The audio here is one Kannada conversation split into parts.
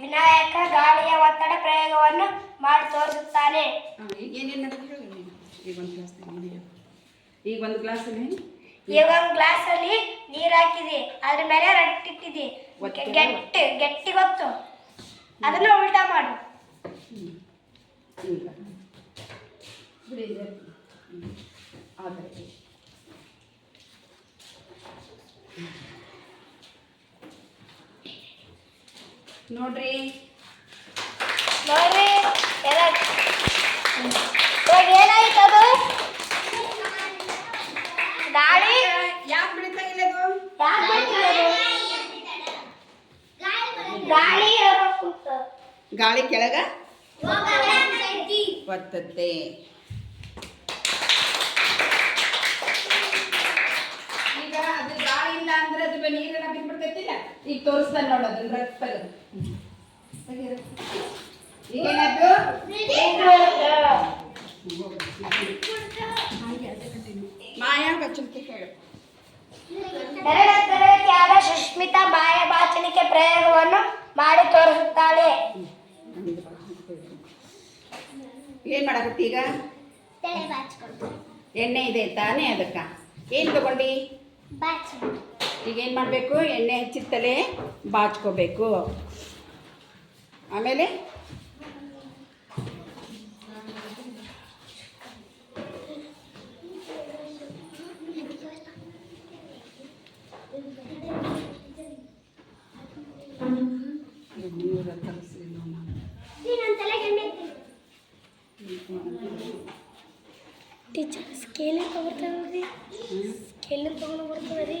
ವಿನಾಯಕ ಗಾಳಿಯ ಒತ್ತಡ ಪ್ರಯೋಗವನ್ನು ಮಾಡಿ ತೋರಿಸುತ್ತಾನೆ. ಈಗ ಒಂದು ಗ್ಲಾಸ್ ಈಗ ಒಂದು ಗ್ಲಾಸಲ್ಲಿ ಈಗ ಒಂದು ಗ್ಲಾಸ್ ಅಲ್ಲಿ ನೀರ್ ಹಾಕಿದೆ. ಅದ್ರ ಮೇಲೆ ರಟ್ಟಿಟ್ಟಿದೆ. ಗಟ್ಟಿ ಗಟ್ಟಿ ಗೊತ್ತು. ಅದನ್ನ ಉಲ್ಟಾ ಮಾಡು. ಬಿಡಿ ಇದೆ. ಹ್ಮ್. ಆ ಥರ ಇದೆ. ನೋಡ್ರಿ. ನೋಡ್ರಿ ಇವಾಗ ಏನಾಯ್ತು ಅದು? ಗಾಳಿ? ಯಾಕೆ ಬಿಡ್ತಾ ಇಲ್ಲ ಅದು? ಯಾಕ್ ಬರ್ತಿರೋದು? ಗಾಳಿ? ಗಾಳಿ ಕೆಳಗ? ಒತ್ತತ್ತೆ ನೀರೆಲ್ಲ ಬಿದ್ಬಿಡ್ತೈತಿಲ್ಲ ಈಗ ತೋರಿಸ್ತಾನೆ ನೋಡು ಅದನ್ನ ರಕ್ತ ತೆಗೆದು. ತೆಗೀರಿ. ಮಾಯ ಬಾಚಣಿಕೆ ಪ್ರಯೋಗವನ್ನು ಮಾಡಿ ತೋರಿಸುತ್ತಾಳೆ ಏನ್ ಮಾಡಕತ್ತಿ ಈಗ? ಎಣ್ಣೆ ಇದೆ ತಾನೇ ಅದಕ್ಕ. ಏನ್ ತಗೊಂಡಿ? ಈಗ ಏನು ಮಾಡಬೇಕು? ಎಣ್ಣೆ ಹಚ್ಚಿತ್ತಲೇ ತಲೆ ಬಾಚ್ಕೋಬೇಕು. ಆಮೇಲೆ ಟೀಚರ್ ಸ್ಕೇಲ್ ತಗೊಳ್ತಾ ರೀ ಸ್ಕೇಲ್ ತಗೊಂಡು ಬರ್ತಾವ್ರಿ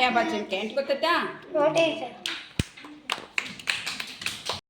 माया बच्चन टेंट को तो टा रोटी